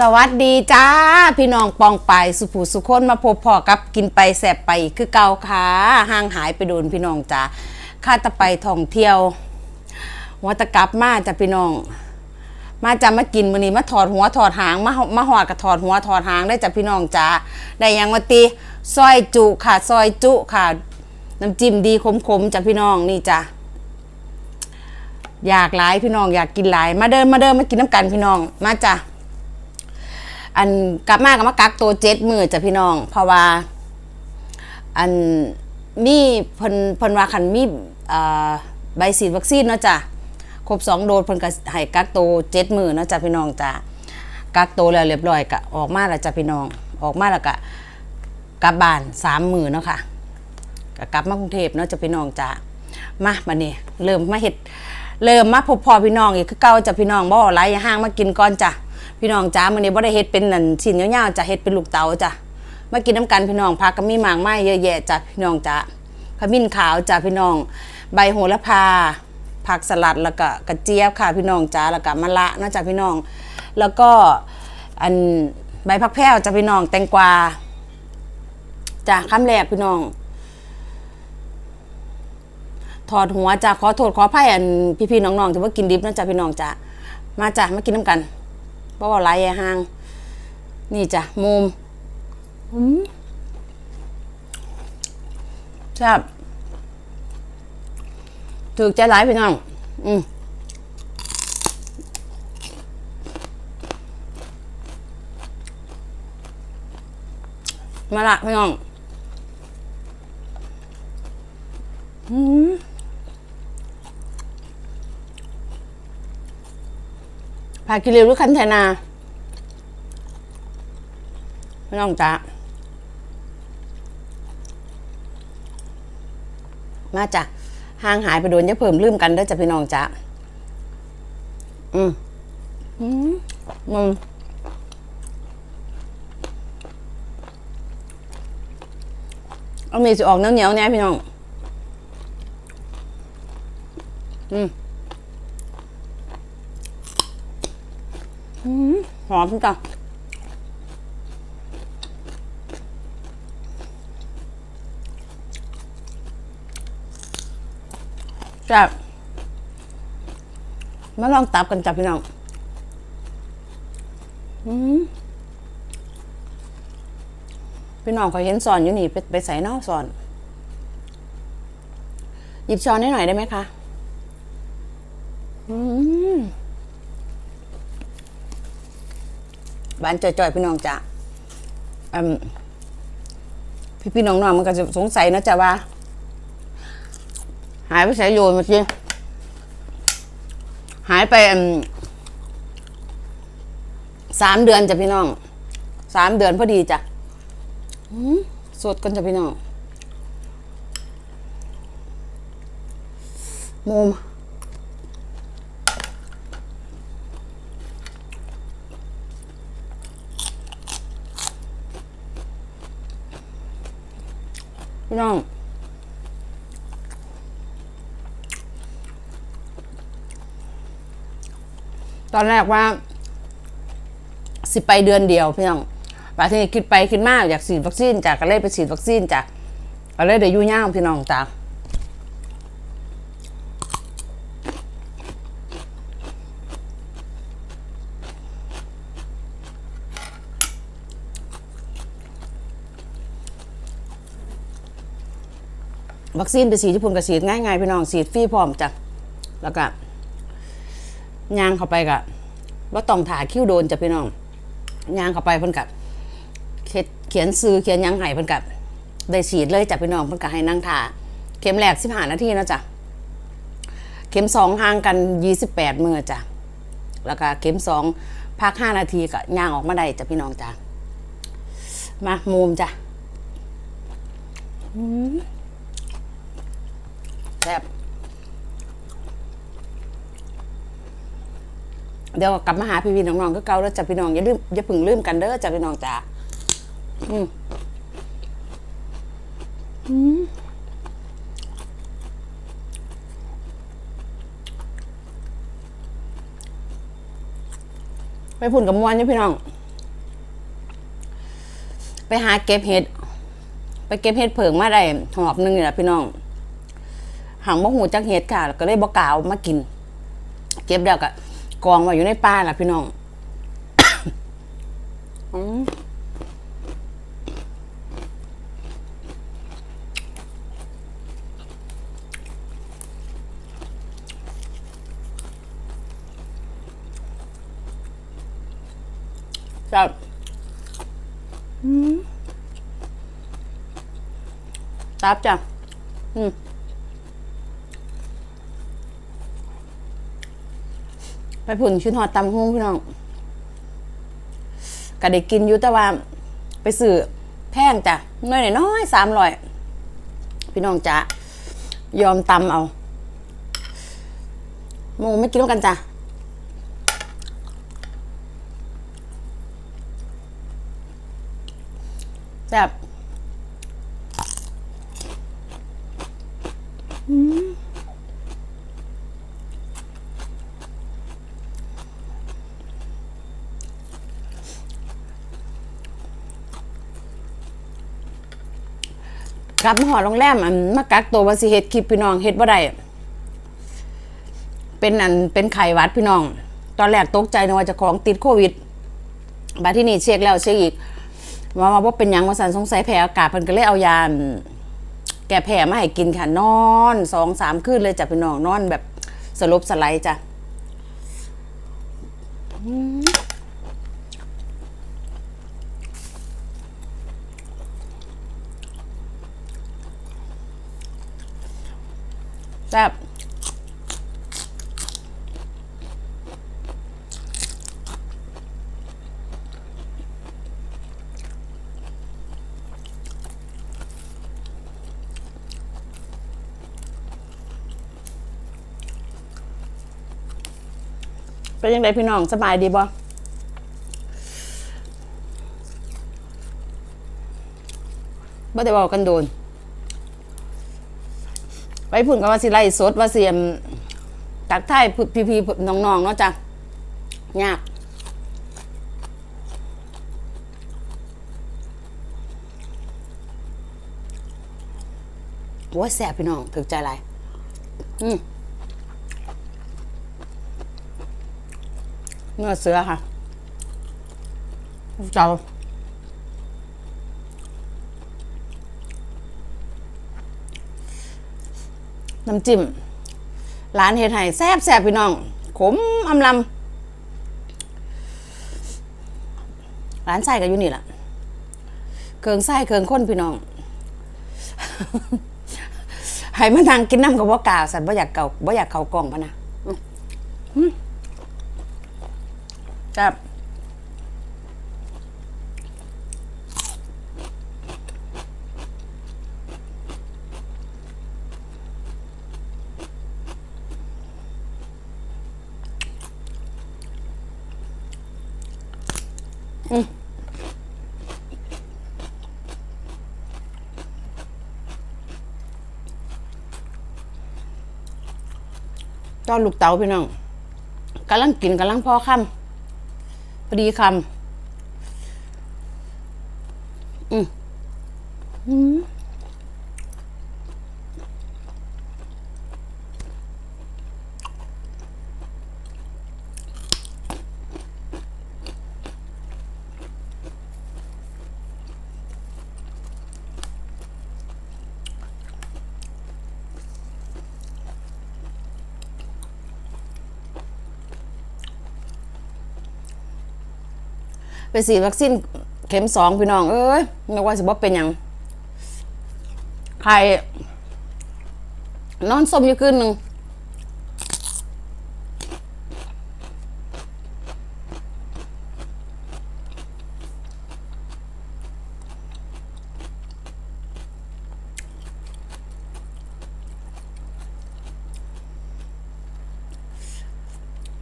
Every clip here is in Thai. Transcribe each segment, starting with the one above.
สวัสดีจ้า พี่น้องปองไปสุภูสุคนมาพบพอกับกินไปแสบไปคือเก่าค่ะห่างหายไปโดนพี่น้องจ้าข้าตะไปท่องเที่ยวหัตะกลับมาจ้ะพี่น้อง มาจะมากินมื้อนี้มาถอดหัวถอดหางมามาหอดกับถอดหัวถอดหางได้จ้ะพี่น้องจ้าได้ยังมาตีซอยจุค่ะซอยจุค่ะน้ำจิ้มดีขมๆจ้ะพี่น้องนี่จ้ะอยากหลายพี่น้องอยากกินหลาย มาเดินมาเดินมากินน้ำกันพี่น้องมาจ้ะ อันกลับมากับมากักตัวเจ็ดมือจ้ะพี่น้อง เพราะว่า อันมีเพิ่นเพิ่นว่าคันมีใบฉีดวัคซีนเนาะจ้ะครบสองโดสเพิ่นก็ให้กักตัวเจ็ดมือเนาะจ้ะพี่น้องจ้ะกักตัวแล้วเรียบร้อยก็ออกมาแล้วจ้ะพี่น้อง ออกมาแล้วก็กลับบ้านสามมือเนาะค่ะก็กลับมากรุงเทพเนาะจ้ะพี่น้องจ้ามาบัดนี้เริ่มมาเฮ็ดเริ่มมาพบพอพี่น้องอีกคือเก่าจ้ะพี่น้องบ่หลายอย่าห้างมากินก่อนจ้ะ พี่น้องจ้ามื้อนี้บ่ได้เฮ็ดเป็นนั่นชิ้นยาวๆจ้ะเฮ็ดเป็นลูกเต๋าจ้ะมากินน้ำกันพี่น้องผักก็มีหมากไม้เยอะแยะจ้ะพี่น้องจ้ะขมิ้นขาวจ้ะพี่น้อง ใบโหระพา ผักสลัดแล้วก็กระเจี๊ยบค่ะพี่น้องจ้าแล้วก็มะละนะจ้ะพี่น้อง แล้วก็อันใบผักแพรวจ้ะพี่น้องแตงกวาจ้ะคำแรกพี่น้องถอดหัวจ้ะขอโทษขออภัยอันพี่ๆน้องๆที่ว่ากินดิบนะจ๊ะพี่น้องจ้ะมาจ้ะมากินน้ำกัน เพราะว่าไรแย่ห้าง นี่จ้ะมุมอืมแซ่บถูกใจหลายพี่น้อง อืมมาละพี่น้องพากิริวหรือคันเทนาไม่ต้องจ้ามาจ้ะห่างหายไปโดนจะเพิ่มลืมกันเด้อจ้ะพี่น้องจ้าอืมอืมมึงเอามีสิออกเนื้อเหนียวเนี่ยพี่น้อง อืม หอมจังแซ่บมาลองตับกันจับพี่น้องพี่น้องเขาเห็นสอนอยู่นี่ ไปไปใส่นอกสอน หยิบช้อนให้หน่อยได้ไหมคะ อืม บ้านจ่อยๆพี่น้องจ้ะพี่พี่ๆน้องๆมันก็จะสงสัยนะจ๊ะว่า หายไปใส่โยนเมื่อกี้หายไปสามเดือนจ้ะพี่น้องสามเดือนพอดีจ้ะสดกันจ้ะพี่น้องมุม พี่น้องตอนแรกว่า สิไปเดือนเดียวพี่น้องบางทีคิดไปคิดมากอยากฉีดวัคซีนจากก็เลยไปฉีดวัคซีนจากก็เลยเดี๋ยวยุ่งยากพี่น้องจ้า วัคซีนไปฉีดญี่ปุ่นก็ฉีดง่ายๆพี่น้องฉีดฟรีพร้อมจ้ะแล้วก็ยางเข้าไปกะว่าต้องถ่าคิ้วโดนจ้ะพี่น้องย่างเข้าไปเพิ่นกับเขียนซื้อเขียนยังไห้เพิ่นกับได้ฉีดเลยจ้ะพี่น้องเพิ่นก็ให้นั่งถ่าเข็มแรกสิบห้านาทีนะจ้ะเข็มสองห่างกันยี่สิบแปดมือจ้ะแล้วก็เข็มสองพักห้านาทีก็ย่างออกมาได้จ้ะพี่น้องจ้ะมามุมจ้ะ แซ่บเดี๋ยวกลับมาหาพี่พี่น้องๆก็เกาแล้วจ้ะพี่น้องอย่าลืมอย่าพึ่งลืมกันเด้อจ้ะพี่น้องจ้าอืมอืมไปพุ่นกับมวนเนี่พี่น้อง ไปหาเก็บเห็ด ไปเก็บเห็ดเผิงมาได้หอบหนึงนี่แหละพี่น้อง หางบ่หูจักเห็ดค่ะก็เลยบ่กล้าเอามากิน เก็บแล้วก็กองไว้อยู่ในป่าล่ะพี่น้องอืมครับอืมครับจ้ะอืม ไปผุ่นชุดหอดตำหุ้งพี่น้องก็ได้กินอยู่แต่ว่าไปซื้อแพงจ้ะน้อยน้อยสามร้อยพี่น้องจะยอมตำเอาโมไม่กินแล้วกันจ้ะแซ่บ กลับมาหอโรงแรมอันมากักตัวว่าสิเฮ็ดคลิปพี่น้องเฮ็ดบ่ได้เป็นอันเป็นไข้หวัดพี่น้อง ตอนแรกตกใจนึกว่าจะของติดโควิดบัดที่นี่เช็คแล้วเช็คอีกว่าว่าบ่เป็นหยังว่าสันสงสัยแพ้อากาศเพิ่นก็เลยเอายานแก้แพ้มาให้กินค่ะนอนสองสามคืนเลยจ้ะพี่น้องนอนแบบสลบสไลด์จ้ะ แซ่บเป็นยังไงพี่น้องสบายดีบ่บ่ได้บอกกันโดน ไปพุ่นก็ว่าสิไล่สดว่าเสียมตักไทยพี่พี่น้องๆเนาะจ้ะยากโอ้ยแสบพี่น้องถึกใจไรอืมเนื้อเสือค่ะเจ้า น้ำจิ้มร้านเฮ็ดไห้แซ่บแซ่บพี่น้อง ขมอำลำร้านไส้ก็อยู่นี่แหละเครื่องไส้เครื่องข้นพี่น้องให้มานั่งกินน้ำกับว่ากาวสัตว์บ่อยากเก่าบ่อยากเข่ากล่องปะนะอืมอืมแซ่บ ตอนลูกเต๋าพี่น้องกำลังกินกำลังพอคำพอดีคำ ไปฉีดวัคซีนเข็มสองพี่น้อง เอ้ยไม่ว่าสิบ่เป็นหยังใครนอนสมอยู่คืนหนึ่ง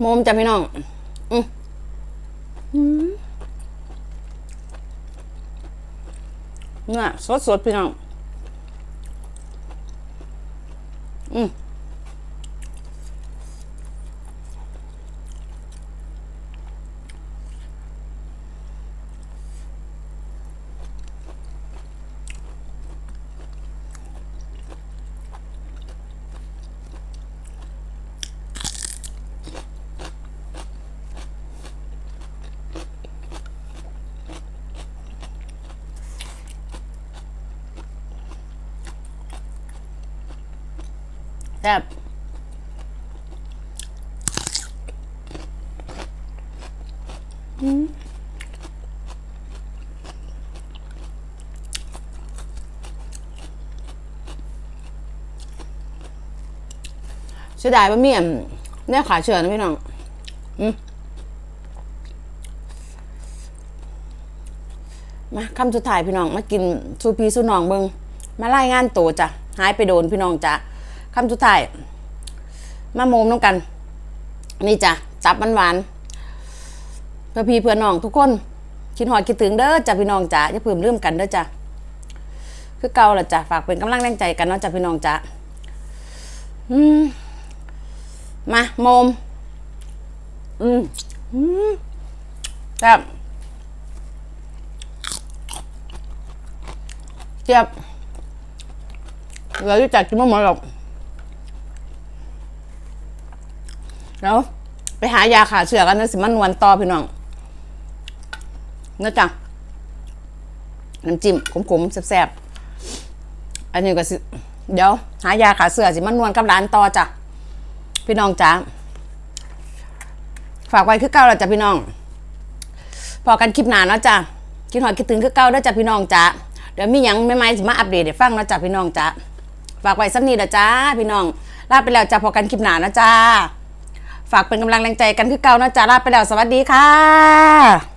โมมจ้ะพี่น้อง อืมอืม เนี่ยสด แซ่บเสียดายบะเมี่ยมเนี่ยขาเชื่อนะพี่น้อง อืมมาคำสุดท้ายพี่น้อง มากินซูพีซูนองเบิงมาไล่งานโตจ้ะ หายไปโดนพี่น้องจ้ะ คำสุดท้ายมาโมมน้องกัน นี่จ้ะจับหวานๆเพื่อพี่เพื่อน้องทุกคนคิดหอดคิดถึงเด้อจ้ะพี่น้องจ้ะอย่าเพิ่มเรื่มกันเด้อจ้ะคือเก่าละจ้ะฝากเป็นกำลังแรงใจกันเนาะจ้ะพี่น้องจ้ะอืมมาโมม อืมอืมแซ่บเจี๊ยบเราจะจัดกินไม่หมดหรอก แล้วไปหายาขาเชือกันนะสิมันนวลต่อพี่น้องนะจ๊ะน้ำจิ้มขมๆแซ่บๆอันนี้ก็สิเดี๋ยว หายาขาเสือสิมันนวลกับร้านต่อจ้ะพี่น้องจ้าฝากไว้คือเก้าแล้วจ้ะพี่น้อง พอกันคลิปหนาเนาะจ้ะคิดหอดคิดถึงคือเก้าแล้วจ้ะพี่น้องจ้าเดี๋ยวมียังไม่ไม่สิมาอัปเดตให้ฟังเนาะจ้ะพี่น้องจ้าฝากไว้สักนิดละจ้าพี่น้องลาไปแล้วจ้ะพอกันคลิปหนานะจ้า ฝากเป็นกำลังแรงใจกันคือเก่านะจ๊ะลาไปแล้วสวัสดีค่ะ